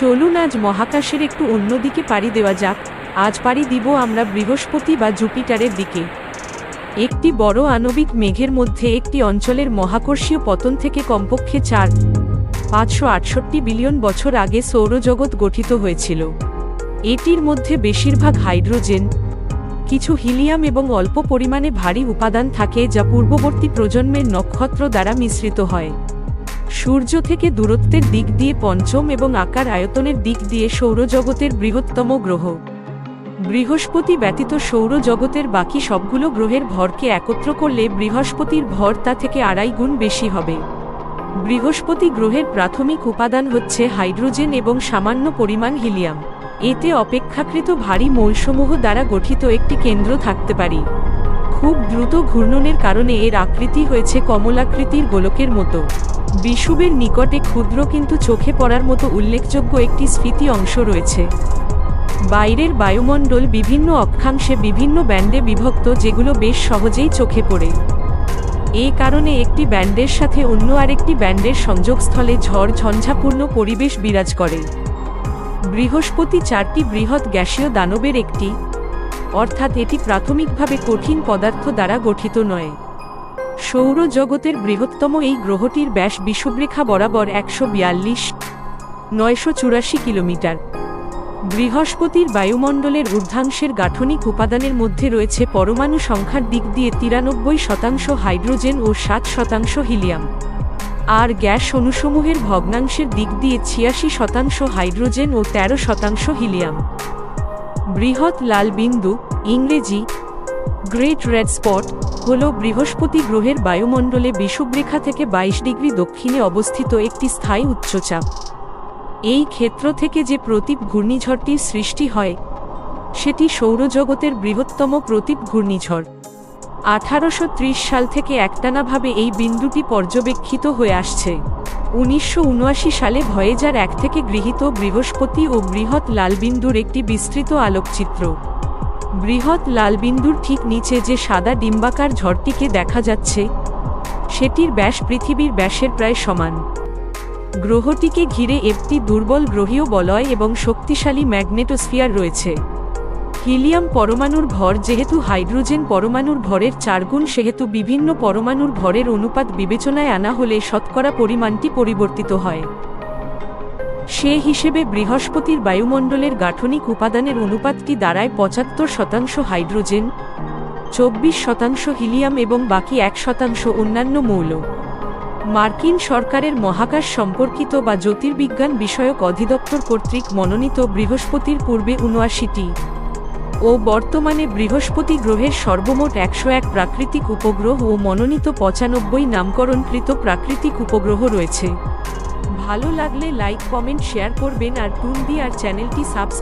চলুন আজ মহাকাশের একটু অন্যদিকে পাড়ি দেওয়া যাক। আজ পাড়ি দিব আমরা বৃহস্পতি বা জুপিটারের দিকে। একটি বড় আণবিক মেঘের মধ্যে একটি অঞ্চলের মহাকর্ষীয় পতন থেকে কমপক্ষে চার, পাঁচশো আটষট্টি বিলিয়ন বছর আগে সৌরজগৎ গঠিত হয়েছিল। এটির মধ্যে বেশিরভাগ হাইড্রোজেন, কিছু হিলিয়াম এবং অল্প পরিমাণে ভারী উপাদান থাকে যা পূর্ববর্তী প্রজন্মের নক্ষত্র দ্বারা মিশ্রিত হয়। সূর্য থেকে দূরত্বের দিক দিয়ে পঞ্চম এবং আকার আয়তনের দিক দিয়ে সৌরজগতের বৃহত্তম গ্রহ। বৃহস্পতি ব্যতীত সৌরজগতের বাকি সবগুলো গ্রহের ভরকে একত্র করলে বৃহস্পতির ভর তা থেকে আড়াই গুণ বেশি হবে। বৃহস্পতি গ্রহের প্রাথমিক উপাদান হচ্ছে হাইড্রোজেন এবং সামান্য পরিমাণ হিলিয়াম। এতে অপেক্ষাকৃত ভারী মৌলসমূহ দ্বারা গঠিত একটি কেন্দ্র থাকতে পারে। খুব দ্রুত ঘূর্ণনের কারণে এর আকৃতি হয়েছে কমলাকৃতির গোলকের মতো। বিষুবের নিকটে ক্ষুদ্র কিন্তু চোখে পড়ার মতো উল্লেখযোগ্য একটি স্ফীতি অংশ রয়েছে। বাইরের বায়ুমণ্ডল বিভিন্ন অক্ষাংশে বিভিন্ন ব্যান্ডে বিভক্ত যেগুলো বেশ সহজেই চোখে পড়ে। এই কারণে একটি ব্যান্ডের সাথে অন্য আরেকটি ব্যান্ডের সংযোগস্থলে ঝড় ঝঞ্ঝাপূর্ণ পরিবেশ বিরাজ করে। বৃহস্পতি চারটি বৃহৎ গ্যাসীয় দানবের একটি, অর্থাৎ এটি প্রাথমিকভাবে কঠিন পদার্থ দ্বারা গঠিত নয়। সৌরজগতের বৃহত্তম এই গ্রহটির ব্যাস বিষুবরেখা বরাবর একশো বিয়াল্লিশ, নয়শো চুরাশি কিলোমিটার। বৃহস্পতির বায়ুমণ্ডলের ঊর্ধ্বাংশের গাঠনিক উপাদানের মধ্যে রয়েছে পরমাণু সংখ্যার দিক দিয়ে তিরানব্বই শতাংশ হাইড্রোজেন ও সাত শতাংশ হিলিয়াম। আর গ্যাস অণুসমূহের ভগ্নাংশের দিক দিয়ে ছিয়াশি শতাংশ হাইড্রোজেন ও ১৩ শতাংশ হিলিয়াম। বৃহৎ লাল বিন্দু ইংরেজি গ্রেট রেড স্পট হল বৃহস্পতি গ্রহের বায়ুমণ্ডলে বিষুবরেখা থেকে ২২ ডিগ্রি দক্ষিণে অবস্থিত একটি স্থায়ী উচ্চচাপ। এই ক্ষেত্র থেকে যে প্রতীপ ঘূর্ণিঝড়টির সৃষ্টি হয়, সেটি সৌরজগতের বৃহত্তম প্রতীপ ঘূর্ণিঝড়। আঠারোশো ত্রিশ সাল থেকে একটানাভাবে এই বিন্দুটি পর্যবেক্ষিত হয়ে আসছে। উনিশশো উনআশি সালে ভয়েজার এক থেকে গৃহীত বৃহস্পতি ও বৃহৎ লালবিন্দুর একটি বিস্তৃত আলোকচিত্র। বৃহৎ লালবিন্দুর ঠিক নিচে যে সাদা ডিম্বাকার ঝড়টিকে দেখা যাচ্ছে, সেটির ব্যাস পৃথিবীর ব্যাসের প্রায় সমান। গ্রহটিকে ঘিরে একটি দুর্বল গ্রহীয় বলয় এবং শক্তিশালী ম্যাগনেটোস্ফিয়ার রয়েছে। হিলিয়াম পরমাণুর ভর যেহেতু হাইড্রোজেন পরমাণুর ভরের চারগুণ সেহেতু বিভিন্ন পরমাণুর ভরের অনুপাত বিবেচনায় আনা হলে শতকরা পরিমাণটি পরিবর্তিত হয়। সে হিসেবে বৃহস্পতির বায়ুমণ্ডলের গাঠনিক উপাদানের অনুপাতটি দাঁড়ায় পঁচাত্তর শতাংশ হাইড্রোজেন, চব্বিশ শতাংশ হিলিয়াম এবং বাকি এক শতাংশ অন্যান্য মৌল। মার্কিন সরকারের মহাকাশ সম্পর্কিত বা জ্যোতির্বিজ্ঞান বিষয়ক অধিদপ্তর কর্তৃক মনোনীত বৃহস্পতির পূর্বে উনআশিটি। ও বর্তমানে বৃহস্পতি গ্রহের সর্বমোট একশো এক প্রাকৃতিক উপগ্রহ ও মনোনীত পঁচানব্বই নামকরণকৃত প্রাকৃতিক উপগ্রহ রয়েছে। ভালো লাগলে লাইক কমেন্ট শেয়ার করবেন আর টুন দি আর চ্যানেলটি সাবস্ক্রাইব